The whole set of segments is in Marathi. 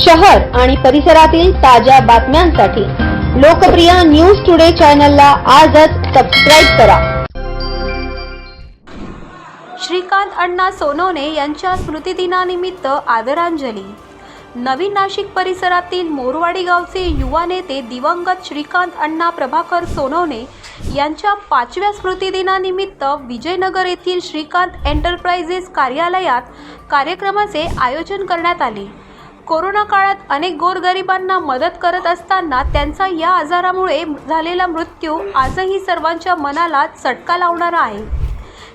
शहर आणि परिसरातील ताज्या बातम्यांसाठी लोकप्रिय न्यूज टुडे चॅनलला आजच सबस्क्राईब करा. श्रीकांत अण्णा सोनवणे यांच्या स्मृतिदिनानिमित्त आदरांजली. नवीन नाशिक परिसरातील मोरवाडी गावचे युवा नेते दिवंगत श्रीकांत अण्णा प्रभाकर सोनवणे यांच्या पाचव्या स्मृतिदिनानिमित्त विजयनगर येथील श्रीकांत एंटरप्राइजेस कार्यालयात कार्यक्रमाचे आयोजन करण्यात आले. कोरोना काळात अनेक गोरगरिबांना मदत करत असताना त्यांचा या आजारामुळे झालेला मृत्यू आजही सर्वांच्या मनाला चटका लावणारा आहे.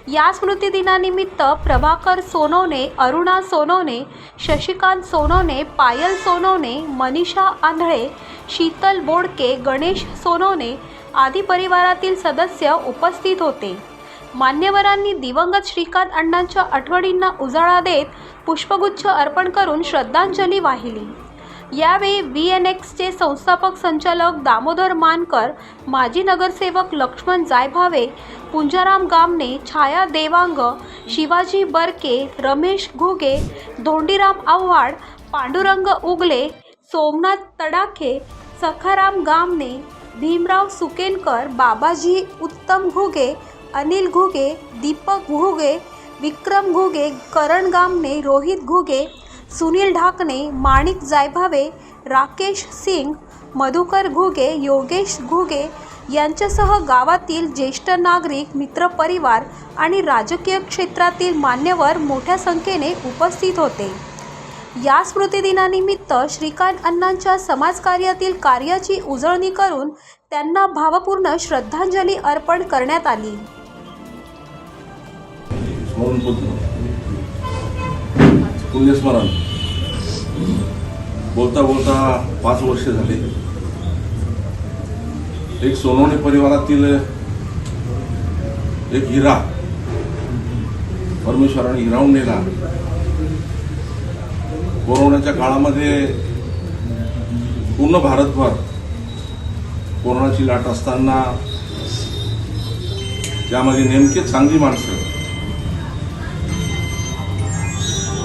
या स्मृतिदिनानिमित्त प्रभाकर सोनवणे अरुणा सोनवणे शशिकांत सोनवणे पायल सोनवणे मनीषा आंधळे शीतल बोडके गणेश सोनवणे आदी परिवारातील सदस्य उपस्थित होते. मान्यवरांनी दिवंगत श्रीकांत अण्णांच्या आठवणींना उजाळा देत पुष्पगुच्छ अर्पण करून श्रद्धांजली वाहिली. यावेळी व्ही एन एक्सचे संस्थापक संचालक दामोदर मानकर माजी नगरसेवक लक्ष्मण जायभावे पुंजाराम गामने छाया देवांग शिवाजी बरके रमेश घुगे धोंडीराम आव्हाड पांडुरंग उगले सोमनाथ तडाखे सखाराम गामने भीमराव सुकेनकर बाबाजी उत्तम घुगे अनिल घुगे दीपक घुगे विक्रम घुगे करण गामने रोहित घुगे सुनील ढाकणे माणिक जायभावे राकेश सिंग मधुकर घुगे योगेश घुगे यांच्यासह गावातील ज्येष्ठ नागरिक मित्रपरिवार आणि राजकीय क्षेत्रातील मान्यवर मोठ्या संख्येने उपस्थित होते. या स्मृतिदिनानिमित्त श्रीकांत अण्णांच्या समाजकार्यातील कार्याची उजळणी करून त्यांना भावपूर्ण श्रद्धांजली अर्पण करण्यात आली. स्मरण पुण्यस्मरण. बोलता बोलता पाच वर्ष झाले. एक सोनवणे परिवारातील एक हिरा परमेश्वराने हिरावून नेला. कोरोनाच्या काळामध्ये पूर्ण भारतभर कोरोनाची लाट असताना त्यामध्ये नेमके चांगली माणसं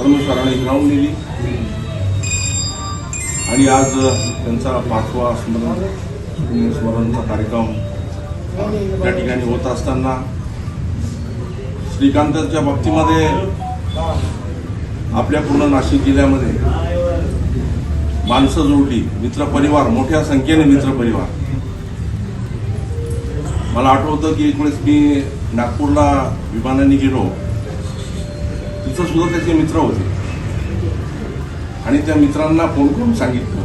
परमेश्वराने हिरावून नेली. आणि आज त्यांचा पाचवा स्मरण स्मरणचा कार्यक्रम त्या ठिकाणी होत असताना श्रीकांतांच्या बाबतीमध्ये आपल्या पूर्ण नाशिक जिल्ह्यामध्ये माणसं जोडली मित्रपरिवार मोठ्या संख्येने मित्रपरिवार मला आठवतं की एक वेळेस मी नागपूरला विमानाने गेलो. तिथं सुद्धा त्याचे मित्र होते. आणि त्या मित्रांना फोन करून सांगितलं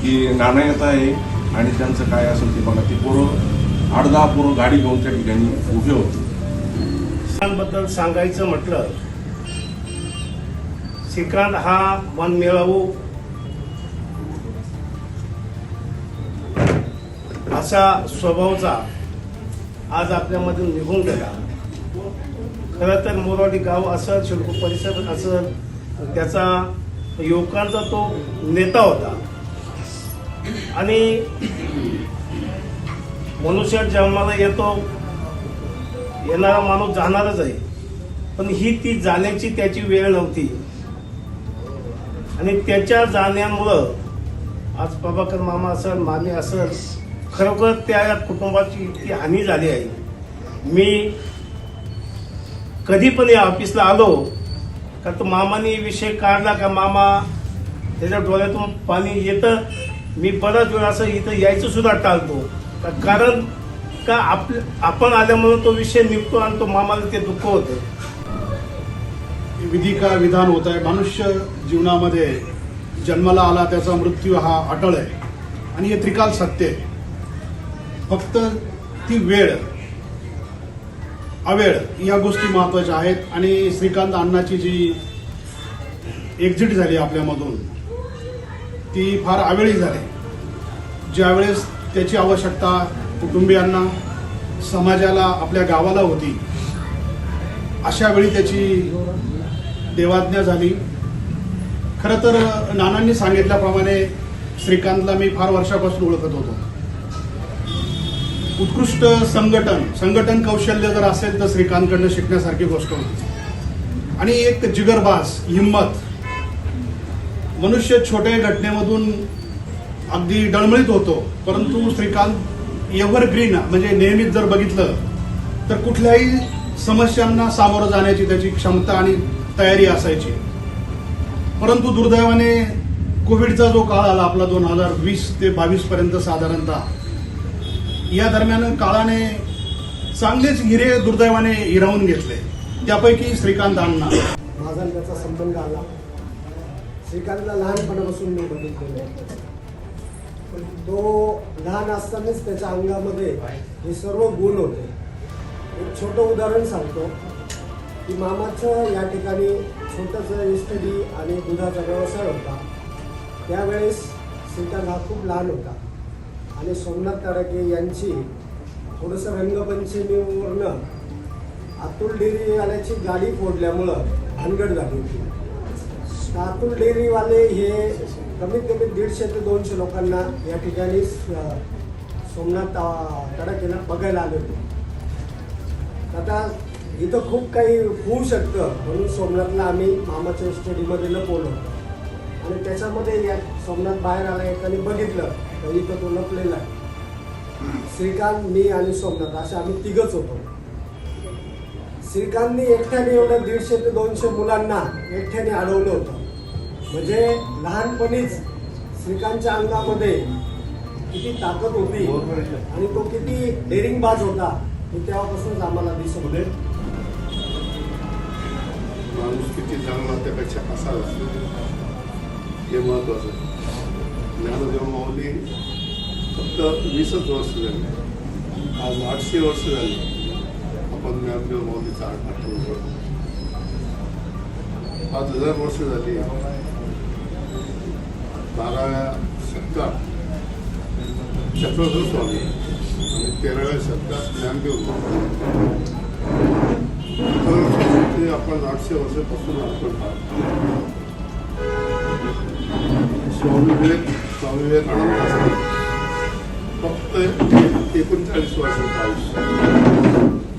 की नाना येत आहे आणि त्यांचं काय असेल ते बघा. ते पोरं आठ दहा पोरं गाडी घेऊन त्या ठिकाणी उभे होते. बद्दल सांगायचं म्हटलं श्रीकांत हा मन मिळावू असा स्वभावचा आज आपल्यामधून निघून गेला. खरं तर मोरवाडी गाव असेल शिल्प परिसर असेल त्याचा युवकांचा तो नेता होता. आणि मनुष्य जन्माला येतो येणारा माणूस जाणारच आहे. पण ही ती जाण्याची त्याची वेळ नव्हती. आणि त्याच्या जाण्यामुळं आज प्रभाकर मामा असेल मामी असेल खरोखर त्या कुटुंबाची इतकी हानी झाली आहे. मी कधी पण या ऑफिसला आलो का तो मामाने विषय काढला का मामा त्याच्या डोळ्यातून पाणी येतं. मी बराच वेळ असं इथं यायचं सुद्धा टाळतो. का- कारण का आप आपण आल्यामुळे तो विषय निघतो आणि तो मामाला ते दुःख होतं. विधी का विधान होत आहे? मनुष्य जीवनामध्ये जन्माला आला त्याचा मृत्यू हा अटळ आहे. आणि हे त्रिकाल सत्य आहे. फक्त ती वेळ अवेळ या गोष्टी महत्त्वाच्या आहेत आणि श्रीकांत अण्णाची जी एक्झिट झाली आपल्यामधून ती फार अवेळी झाली. ज्यावेळेस त्याची आवश्यकता कुटुंबियांना समाजाला आपल्या गावाला होती अशा वेळी त्याची देवाज्ञा झाली. खरं तर नानांनी सांगितल्याप्रमाणे श्रीकांतला मी फार वर्षापासून ओळखत होतो. उत्कृष्ट संघटन संघटन कौशल्य जर असेल तर श्रीकांतकडनं शिकण्यासारखी गोष्ट होती. आणि एक जिगरबाज हिंमत. मनुष्य छोट्या घटनेमधून अगदी डळमळीत होतो परंतु श्रीकांत एव्हर ग्रीन म्हणजे नेहमीच जर बघितलं तर कुठल्याही समस्यांना सामोरं जाण्याची त्याची क्षमता आणि तयारी असायची. परंतु दुर्दैवाने कोविडचा जो काळ आला आपला दोन हजार वीस ते बावीस पर्यंत साधारणतः या दरम्यान काळाने चांगलेच हिरे दुर्दैवाने हिरावून घेतले. त्यापैकी श्रीकांत अण्णा. माझा त्याचा संबंध आला. श्रीकांतला लहानपणापासून मी बघितलेलं पण तो लहान असतानाच त्याच्या अंगामध्ये हे सर्व गुण होते. एक छोटं उदाहरण सांगतो. की मामाचं या ठिकाणी छोटंसं इस्टडी आणि दुधाचा व्यवसाय होता. त्यावेळेस श्रीकांत हा खूप लहान होता. आणि सोमनाथ तडाके यांची थोडंसं रंगपंचमीवरनं अतुल डेअरीवाल्याची गाडी फोडल्यामुळं भानगड झाली होती. अतुल डेअरीवाले हे कमीत कमी दीडशे ते दोनशे लोकांना या ठिकाणी सोमनाथ ता- बघायला आले होते. आता इथं खूप काही होऊ शकतं म्हणून सोमनाथला आम्ही मामाच्या स्टडीमध्ये लपवलं आणि त्याच्यामध्ये या सोमनाथ बाहेर आला एकाने बघितलं. इथं तो लपलेला आहे. श्रीकांत मी आणि सोमनाथ असे आम्ही तिघच होतो. श्रीकांतनी एकट्याने एवढं दीडशे ते दोनशे मुलांना एकट्याने अडवलं होतं. म्हणजे लहानपणीच श्रीकांतच्या अंगामध्ये किती ताकद होती आणि तो किती डेअरिंगबाज होता हे तेव्हापासूनच आम्हाला दिसत होते. माणूस किती चांगला त्यापेक्षा कसा हे महत्वाचं ज्ञानदेव माऊली फक्त वीसच वर्ष झाली आज आठशे वर्ष झाली आपण ज्ञानदेव माऊलीचा आठवण करतो पाच हजार वर्ष झाली बाराव्या शतकात चक्रधर स्वामी आणि तेराव्या शतकात ज्ञानदेव स्वामी. ते आपण आठशे वर्षापासून आपण पाहतो. स्वामी विवेक स्वामी विवेकानंद फक्त एकोणचाळीस वर्षाचं आयुष्य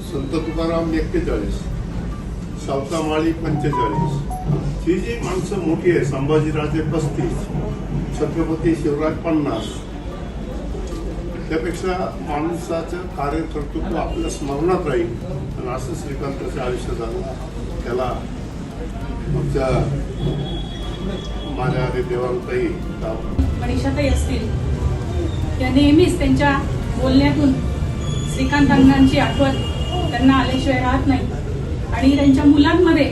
संत तुकाराम एक्केचाळीस. सावतामाळी पंचेचाळीस. ही जी माणसं मोठी आहे संभाजीराजे पस्तीस छत्रपती शिवराज पन्नास. त्यापेक्षा माणसाचं कार्यकर्तृत्व आपल्या स्मरणात राहील. आणि असं श्रीकांताचं आयुष्य झालं. त्याला आमच्या माझ्या आधी देवांतही मनीषाताई असतील. त्या नेहमीच त्यांच्या बोलण्यातून श्रीकांत अंगांची आठवण त्यांना आल्याशिवाय राहत नाही. आणि त्यांच्या मुलांमध्ये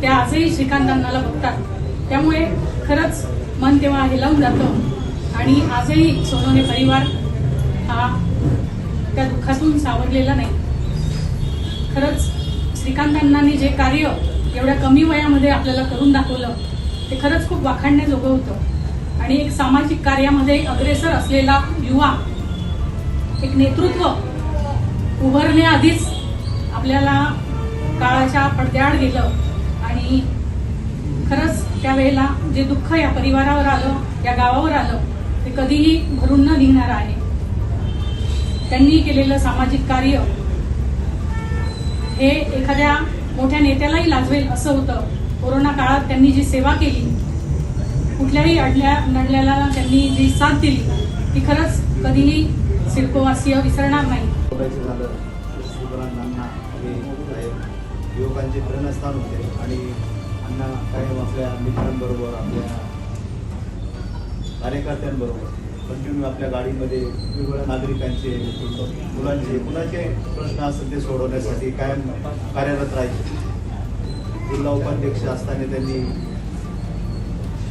त्या आजही श्रीकांत अंगाला बघतात. त्यामुळे खरंच मन तेव्हा हेलावून जातं. आणि आजही सोनोने परिवार हा त्या दुःखातून सावरलेला नाही. खरंच श्रीकांत अण्णांनी जे कार्य एवढ्या कमी वयामध्ये आपल्याला करून दाखवलं ते खरंच खूप वाखाणण्याजोगं होतं. आणि एक सामाजिक कार्यामध्ये अग्रेसर असलेला युवा एक नेतृत्व उभारण्याआधीच आपल्याला काळाच्या पडद्याआड गेलं. आणि खरंच त्यावेळेला जे दुःख या परिवारावर आलं या गावावर आलं ते कधीही भरून न निघणार आहे. त्यांनी केलेलं सामाजिक कार्य हे एखाद्या मोठ्या नेत्यालाही लाजवेल असं होतं. कोरोना काळात त्यांनी जी सेवा केली कुठल्याही अडल्या नडल्याला त्यांनी जी साथ दिली ती खरंच कधीही सिडकोवासीय विसरणार नाही. युवकांचे प्रेरणास्थान होते आणि अण्णा कायम आपल्या मित्रांबरोबर आपल्या कार्यकर्त्यांबरोबर कंटिन्यू आपल्या गाडीमध्ये वेगवेगळ्या नागरिकांचे मुलांचे कुणाचे प्रश्न असतील ते सोडवण्यासाठी कायम कार्यरत राहायचे. जिल्हा उपाध्यक्ष असताना त्यांनी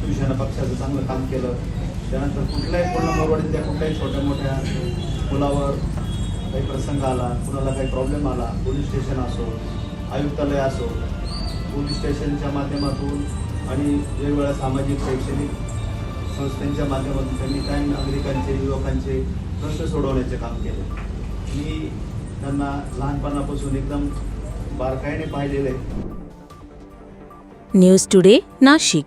शिवसेना पक्षाचं चांगलं काम केलं. त्यानंतर कुठल्याही पूर्ण मोरवाडीतल्या कुठल्याही छोट्या मोठ्या मुलावर काही प्रसंग आला कुणाला काही प्रॉब्लेम आला पोलीस स्टेशन असो आयुक्तालय असो पोलीस स्टेशनच्या माध्यमातून आणि वेगवेगळ्या सामाजिक शैक्षणिक संस्थांच्या माध्यमातून त्यांनी काही नागरिकांचे युवकांचे प्रश्न सोडवण्याचे काम केले. मी त्यांना लहानपणापासून एकदम बारकाईने पाहिलेलं. आहे न्यूज टुडे नाशिक